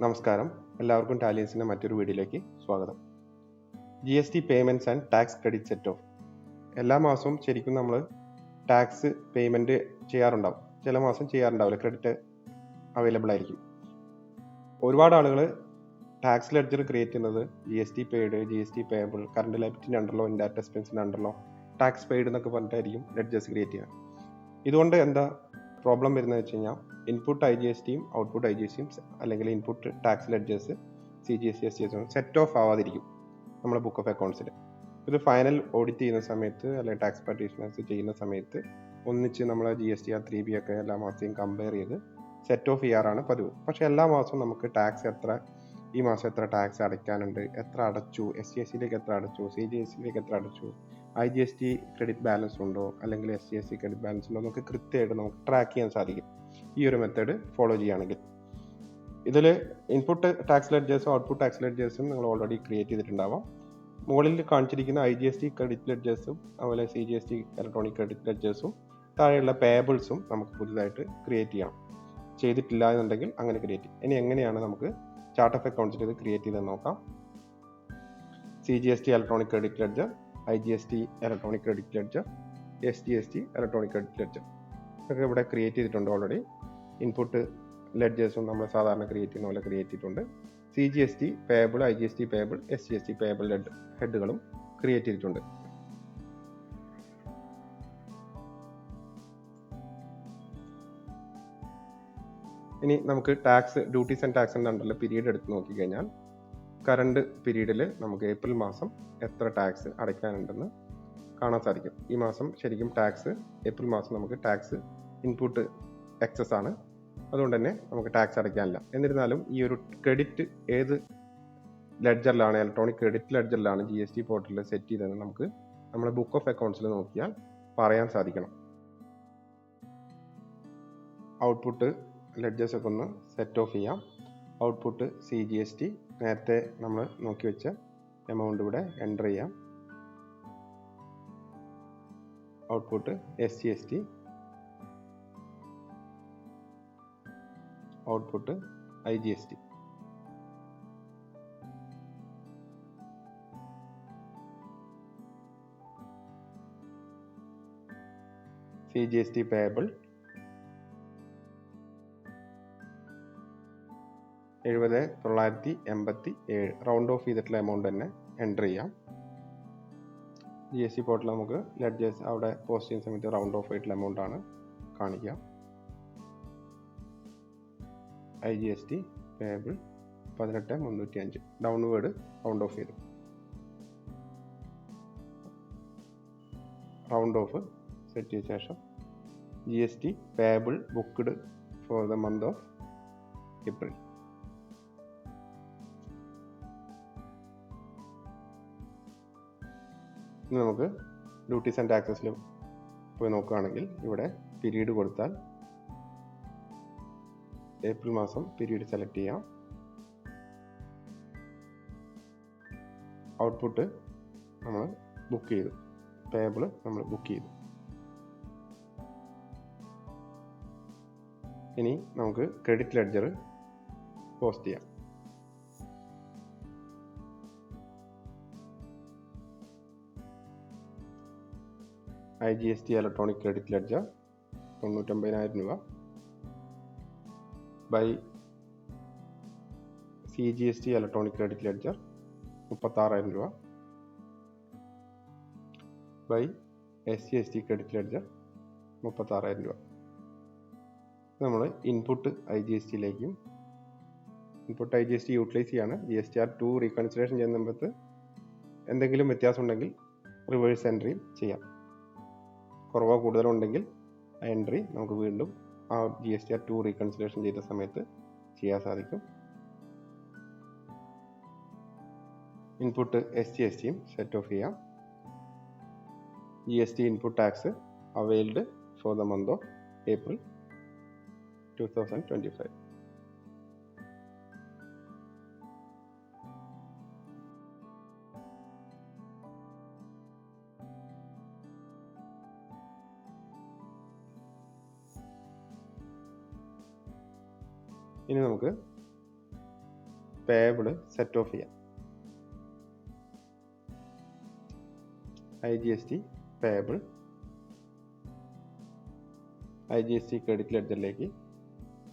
നമസ്കാരം. എല്ലാവർക്കും ടാലിയൻസിന്റെ മറ്റൊരു വീഡിയോയിലേക്ക് സ്വാഗതം. G S T payments and tax credit set off എല്ലാ മാസവും ശരിക്കും നമ്മൾ ടാക്സ് പേയ്മെന്റ് ചെയ്യാറുണ്ടാവും. ചില മാസം ചെയ്യാറുണ്ടാവില്ല. ക്രെഡിറ്റ് അവൈലബിൾ ആയിരിക്കും. ഒരുപാട് ആളുകൾ ടാക്സ് ലെഡ്ജർ ക്രിയേറ്റ് ചെയ്യുന്നത് G S T paid G S T payable current ലൈബിലിറ്റിന്റെ അണ്ടർലോ ഇൻഡയറക്ട് എക്സ്പെൻസിന്റെ അണ്ടർലോ ടാക്സ് പെയ്ഡ് എന്നൊക്കെ പറഞ്ഞിട്ടായിരിക്കും ലെഡ്ജേഴ്സ് ക്രിയേറ്റ് ചെയ്യുക. ഇതുകൊണ്ട് എന്താ പ്രോബ്ലം വരുന്നത് വെച്ച് കഴിഞ്ഞാൽ ഇൻപുട്ട് ഐ ജി എസ് ടിയും ഔട്ട്പുട്ട് ഐ ജി എസ് ടിയും അല്ലെങ്കിൽ input tax ledgers C G S T S T S set off ആവാതിരിക്കും നമ്മുടെ ബുക്ക് ഓഫ് അക്കൗണ്ട്സിൽ ഒരു ഫൈനൽ ഓഡിറ്റ് ചെയ്യുന്ന സമയത്ത് അല്ലെങ്കിൽ ടാക്സ് പാർട്ടീഷനേഴ്സ് ചെയ്യുന്ന സമയത്ത് ഒന്നിച്ച് നമ്മൾ G S T R three B ഒക്കെ എല്ലാ മാസത്തെയും കമ്പയർ ചെയ്ത് സെറ്റ് ഓഫ് ചെയ്യാറാണ് പതിവ്. പക്ഷേ എല്ലാ മാസവും നമുക്ക് ടാക്സ് എത്ര ഈ മാസം എത്ര ടാക്സ് അടയ്ക്കാനുണ്ട് എത്ര അടച്ചു എസ് സി എസ് സിയിലേക്ക് എത്ര അടച്ചു സി ജി എസ് സിയിലേക്ക് എത്ര അടച്ചു I G S T credit balance ഉണ്ടോ? അല്ലെങ്കിൽ S C S C credit balance ഉണ്ടോ? നമുക്ക് കൃത്യമായിട്ട് നമുക്ക് ട്രാക്ക് ചെയ്യാൻ സാധിക്കും. ഈ ഒരു മെത്തേഡ് ഫോളോ ചെയ്യുകയാണെങ്കിൽ. ഇതിൽ ഇൻപുട്ട് ടാക്സ് ലെഡ്ജേഴ്സും ഔട്ട്പുട്ട് ടാക്സ് ലെഡ്ജേഴ്സും നിങ്ങൾ ഓൾറെഡി ക്രിയേറ്റ് ചെയ്തിട്ടുണ്ടാവാം. മുകളിൽ കാണിച്ചിരിക്കുന്ന I G S T credit ലെഡ്ജേഴ്സും അതുപോലെ C G S T electronic credit ലെഡ്ജേഴ്സും താഴെയുള്ള പേബിൾസും നമുക്ക് പുതുതായിട്ട് ക്രിയേറ്റ് ചെയ്യണം ചെയ്തിട്ടില്ല എന്നുണ്ടെങ്കിൽ അങ്ങനെ ക്രിയേറ്റ് ഇനി എങ്ങനെയാണ് നമുക്ക് ചാർട്ട് ഓഫ് അക്കൗണ്ട്സിൽ ഇത് ക്രിയേറ്റ് ചെയ്തെന്ന് നോക്കാം. C G S T electronic credit ledger I G S T electronic credit ledger S G S T electronic credit ledger ഇതൊക്കെ ഇവിടെ ക്രിയേറ്റ് ചെയ്തിട്ടുണ്ട് ഓൾറെഡി ഇൻപുട്ട് ലെഡ്ജേഴ്സും നമ്മൾ സാധാരണ ക്രിയേറ്റ് ചെയ്യുന്ന പോലെ ക്രിയേറ്റ് ചെയ്തിട്ടുണ്ട്. C G S T payable I G S T payable S G S T payable lead ഹെഡുകളും create ചെയ്തിട്ടുണ്ട്. ഇനി നമുക്ക് ടാക്സ് ഡ്യൂട്ടീസ് ആൻഡ് ടാക്സിന്റെ അണ്ടറിൽ പീരീഡ് എടുത്ത് നോക്കിക്കഴിഞ്ഞാൽ കറണ്ട് പീരീഡിൽ നമുക്ക് ഏപ്രിൽ മാസം എത്ര ടാക്സ് അടയ്ക്കാനുണ്ടെന്ന് കാണാൻ സാധിക്കും. ഈ മാസം ശരിക്കും ടാക്സ് ഏപ്രിൽ മാസം നമുക്ക് ടാക്സ് ഇൻപുട്ട് എക്സസ് ആണ്. അതുകൊണ്ട് തന്നെ നമുക്ക് ടാക്സ് അടയ്ക്കാനില്ല. എന്നിരുന്നാലും ഈ ഒരു ക്രെഡിറ്റ് ഏത് ലെഡ്ജറിലാണ് ഇലക്ട്രോണിക് ക്രെഡിറ്റ് ലെഡ്ജറിലാണ് ജി എസ് ടി പോർട്ടലിൽ സെറ്റ് ചെയ്തതെന്ന് നമുക്ക് നമ്മുടെ ബുക്ക് ഓഫ് അക്കൗണ്ട്സിൽ നോക്കിയാൽ പറയാൻ സാധിക്കണം. ഔട്ട്പുട്ട് ലെഡ്ജേഴ്സൊക്കെ ഒന്ന് സെറ്റ് ഓഫ് ചെയ്യാം. Output C G S T നേരത്തെ നമ്മൾ നോക്കി വെച്ച എമൗണ്ട് ഇവിടെ എന്റർ ചെയ്യാം. Output S G S T output I G S T C G S T payable എഴുപത് തൊള്ളായിരത്തി എൺപത്തി ഏഴ്. റൗണ്ട് ഓഫ് ചെയ്തിട്ടുള്ള എമൗണ്ട് തന്നെ എന്റർ ചെയ്യാം. ജി എസ് ടി പോർട്ടൽ നമുക്ക് ലെഡ്ജേഴ്സ് അവിടെ പോസ്റ്റ് ചെയ്യുന്ന സമയത്ത് റൗണ്ട് ഓഫ് ആയിട്ടുള്ള എമൗണ്ട് ആണ് കാണിക്കുക. I G S T payable പതിനെട്ട് മുന്നൂറ്റി അഞ്ച് ഡൗൺവേഡ് റൗണ്ട് ഓഫ് ചെയ്തു. റൗണ്ട് ഓഫ് സെറ്റ് ചെയ്ത ശേഷം G S T payable booked for the month of April ഇനി നമുക്ക് ഡ്യൂട്ടീസ് ആൻഡ് ടാക്സസിൽ പോയി നോക്കുകയാണെങ്കിൽ ഇവിടെ പിരീഡ് കൊടുത്താൽ ഏപ്രിൽ മാസം പിരീഡ് സെലക്ട് ചെയ്യാം. ഔട്ട്പുട്ട് നമ്മൾ ബുക്ക് ചെയ്തു. പേബിൾ നമ്മൾ ബുക്ക് ചെയ്തു. ഇനി നമുക്ക് ക്രെഡിറ്റ് ലെഡ്ജർ പോസ്റ്റ് ചെയ്യാം. I G S T electronic credit ledger തൊണ്ണൂറ്റൊമ്പതിനായിരം രൂപ. By C G S T electronic credit ledger മുപ്പത്താറായിരം രൂപ. By S C S T credit ledger മുപ്പത്താറായിരം രൂപ. നമ്മൾ input I G S ടിയിലേക്കും input I G S T utilise ചെയ്യാണ്. G S T R two reconsideration ചെയ്യുന്ന എന്തെങ്കിലും വ്യത്യാസം ഉണ്ടെങ്കിൽ reverse എൻട്രിയും ചെയ്യാം. കുറവോ കൂടുതലോ ഉണ്ടെങ്കിൽ ആ എൻട്രി നമുക്ക് വീണ്ടും ആ G S T R two reconciliation ചെയ്ത സമയത്ത് ചെയ്യാൻ സാധിക്കും. ഇൻപുട്ട് എസ് ടി എസ് ടിയും സെറ്റ് ഓഫ് ചെയ്യാം. G S T input tax availed for the month of April two thousand twenty five payable set off ചെയ്യാം I G S T payable I G S T credit ലെഡ്ജറിലേക്ക്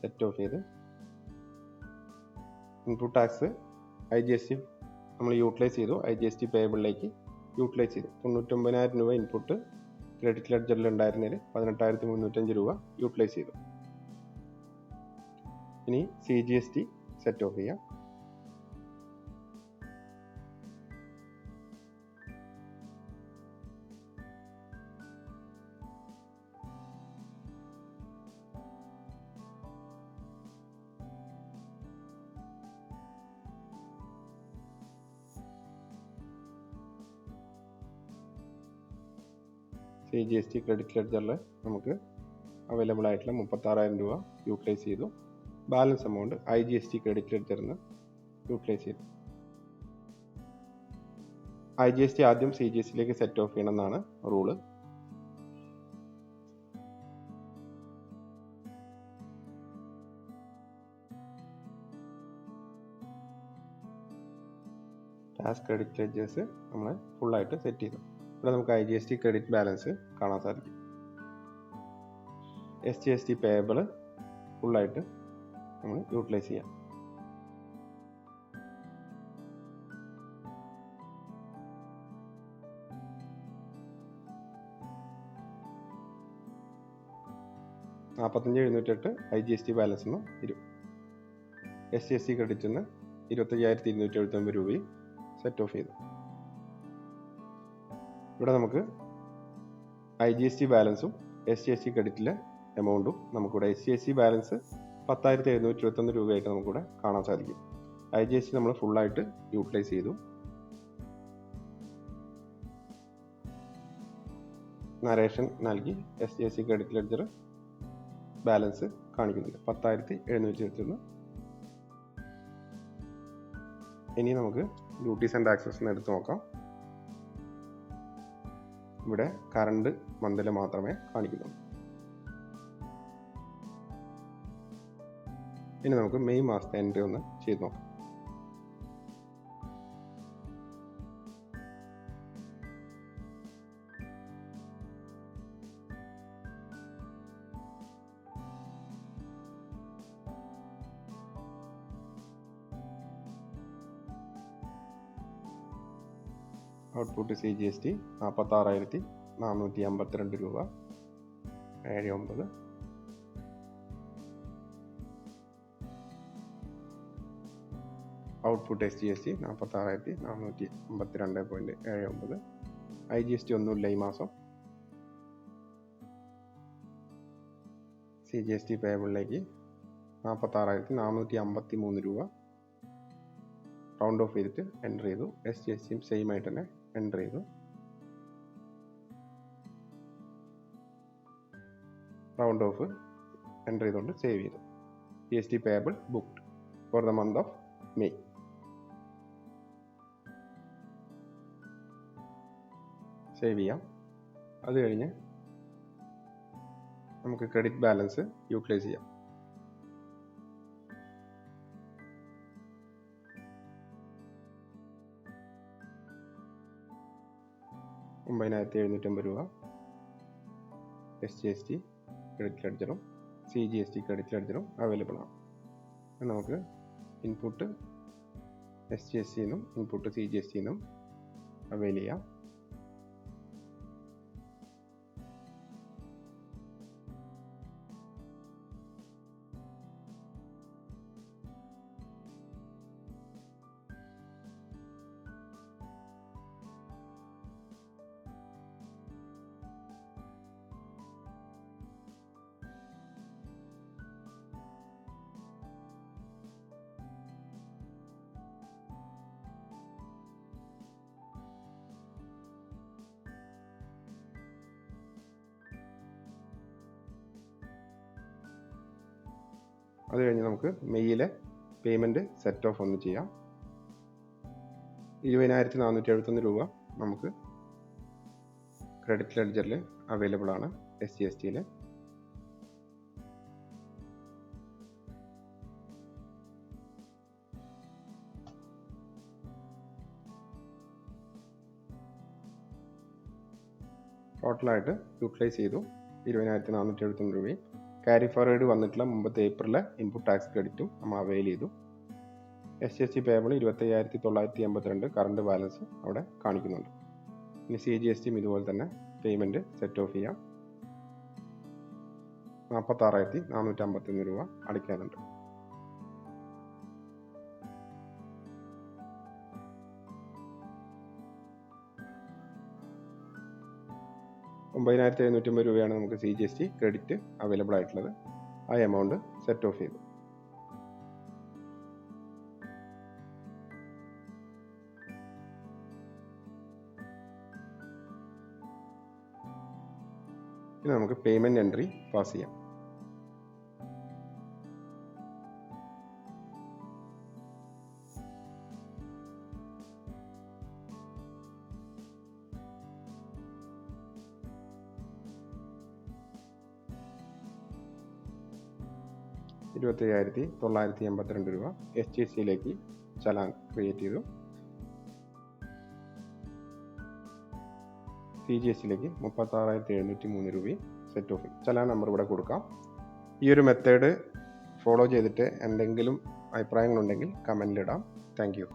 set off ചെയ്ത്. Input tax I G S T നമ്മൾ utilise ചെയ്തു. I G S T പേബിളിലേക്ക് utilise ചെയ്തു. തൊണ്ണൂറ്റൊമ്പതിനായിരം രൂപ input credit ലെഡ്ജറിൽ ഉണ്ടായിരുന്നതിൽ പതിനെട്ടായിരത്തി മുന്നൂറ്റഞ്ച് രൂപ utilise ചെയ്തു. ഇനി C G S T set off ചെയ്യാം C G S T credit ലെഡ്ജറിൽ നമുക്ക് അവൈലബിൾ ആയിട്ടുള്ള മുപ്പത്താറായിരം രൂപ യൂട്ടിലൈസ് ചെയ്തു. Balance amount I G S T credit ലെഡ്ജറിൽ നിന്ന് യൂട്ടിലൈസ് ചെയ്തു. ഐ ജി എസ് ടി ആദ്യം സി ജി എസ് ടിയിലേക്ക് സെറ്റ് ഓഫ് ചെയ്യണമെന്നാണ് റൂൾ ടാസ്ക് ക്രെഡിറ്റ് ലെഡ്ജേഴ്സ് നമ്മൾ ഫുള്ളായിട്ട് സെറ്റ് ചെയ്തു. ഇവിടെ നമുക്ക് I G S T credit balance കാണാൻ സാധിക്കും. S T S T payable ഫുള്ളായിട്ട് നമ്മൾ യൂട്ടിലൈസ് ചെയ്യാം. നാൽപ്പത്തഞ്ച് എഴുന്നൂറ്റെട്ട് I G S T balance നിന്ന് ഇരു S C S C credit നിന്ന് ഇരുപത്തയ്യായിരത്തി ഇരുന്നൂറ്റി എഴുപത്തൊമ്പത് രൂപയും സെറ്റ് ഓഫ് ചെയ്തു. ഇവിടെ നമുക്ക് ഐ ജി എസ് ടി ബാലൻസും എസ് സി എസ് ടി ക്രെഡിറ്റിലെ എമൗണ്ടും നമുക്കിവിടെ S C S C balance പത്തായിരത്തി എഴുന്നൂറ്റി ഇരുപത്തൊന്ന് രൂപയായിട്ട് നമുക്കിവിടെ കാണാൻ സാധിക്കും. ഐ ജി എസ് ടി നമ്മൾ ഫുള്ളായിട്ട് യൂട്ടിലൈസ് ചെയ്തു. നരേഷൻ നൽകി S C S C credit ledger balance കാണിക്കുന്നുണ്ട് പത്തായിരത്തി എഴുന്നൂറ്റി ഇരുപത്തൊന്ന് ഇനി നമുക്ക് ഡ്യൂട്ടീസ് ആൻഡ് ടാക്സസ് എടുത്ത് നോക്കാം. ഇവിടെ കറണ്ട് മന്തിൽ മാത്രമേ കാണിക്കുന്നുള്ളൂ. ഇനി നമുക്ക് മെയ് മാസത്തെ എൻട്രി ഒന്ന് ചെയ്ത് നോക്കാം. Output C G S T നാൽപ്പത്താറായിരത്തി നാനൂറ്റി അമ്പത്തിരണ്ട് രൂപ. ഏഴ് ഒമ്പത്. Output S G S T നാൽപ്പത്താറായിരത്തി നാനൂറ്റി അമ്പത്തിരണ്ട് പോയിന്റ് ഏഴ് ഒമ്പത്. ഐ ജി എസ് ടി ഒന്നുമില്ല ഈ മാസം. സി ജി എസ് ടി പേബിളിലേക്ക് നാൽപ്പത്താറായിരത്തി നാനൂറ്റി അമ്പത്തി മൂന്ന് രൂപ. റൗണ്ട് ഓഫ് ചെയ്തിട്ട് എന്റർ ചെയ്തു. എസ് ജി എസ് ടിയും സെയിം ആയിട്ട് തന്നെ എന്റർ ചെയ്തു റൗണ്ട് ഓഫ് എന്റർ ചെയ്തുകൊണ്ട് സേവ് ചെയ്തു. G S T payable booked for the month of May save ചെയ്യാം. അത് കഴിഞ്ഞ് നമുക്ക് ക്രെഡിറ്റ് ബാലൻസ് യൂട്ടിലൈസ് ചെയ്യാം. ഒമ്പതിനായിരത്തി എഴുന്നൂറ്റമ്പത് രൂപ. S G S T credit ലെഡ്ജറും C G S T credit ലെഡ്ജറും available ആണ്. നമുക്ക് ഇൻപുട്ട് എസ് ജി എസ് ടിന്നും ഇൻപുട്ട് സി ജി എസ് ടിന്നും അവൈൽ ചെയ്യാം. അത് കഴിഞ്ഞ് നമുക്ക് മെയ്യിലെ പേയ്മെന്റ് സെറ്റ് ഓഫ് ഒന്ന് ചെയ്യാം. ഇരുപതിനായിരത്തി നാനൂറ്റി എഴുപത്തൊന്ന് രൂപ നമുക്ക് ക്രെഡിറ്റ് ലെഡ്ജറിൽ അവൈലബിൾ ആണ് എസ് സി എസ് ടിയിൽ ടോട്ടലായിട്ട് യൂട്ടിലൈസ് ചെയ്തു ഇരുപതിനായിരത്തി നാനൂറ്റി എഴുപത്തൊന്ന് രൂപയും. ക്യാരി ഫോർവേഡ് വന്നിട്ടുള്ള മുമ്പത്തെ ഏപ്രിലെ ഇൻപുട്ട് ടാക്സ് ക്രെഡിറ്റും നമ്മൾ അവൈൽ ചെയ്തു എസ് എസ് ടി പേബിൾ ഇരുപത്തയ്യായിരത്തി തൊള്ളായിരത്തി എൺപത്തിരണ്ട് കറണ്ട് ബാലൻസ് അവിടെ കാണിക്കുന്നുണ്ട്. ഇനി സി ജി എസ് ടിയും ഇതുപോലെ തന്നെ പേയ്മെന്റ് സെറ്റ് ഓഫ് ചെയ്യാം. നാൽപ്പത്താറായിരത്തി നാനൂറ്റി അമ്പത്തൊന്ന് രൂപ അടയ്ക്കാനുണ്ട്. ഒമ്പതിനായിരത്തി എഴുന്നൂറ്റമ്പത് രൂപയാണ് നമുക്ക് C G S T credit available ആയിട്ടുള്ളത്. ആ എമൗണ്ട് സെറ്റ് ഓഫ് ചെയ്തു. ഇനി നമുക്ക് പേയ്മെന്റ് എൻട്രി പാസ് ചെയ്യാം. ഇരുപത്തി അയ്യായിരത്തി തൊള്ളായിരത്തി എൺപത്തിരണ്ട് രൂപ എസ് ടി സിയിലേക്ക് ചലാൻ ക്രിയേറ്റ് ചെയ്തു. സി ജി എസിലേക്ക് മുപ്പത്താറായിരത്തി എഴുന്നൂറ്റി മൂന്ന് രൂപയും സെറ്റ് ഓഫ് ചലാൻ നമ്പർ ഇവിടെ കൊടുക്കാം. ഈ ഒരു മെത്തേഡ് ഫോളോ ചെയ്തിട്ട് എന്തെങ്കിലും അഭിപ്രായങ്ങളുണ്ടെങ്കിൽ കമന്റിലിടാം താങ്ക് യു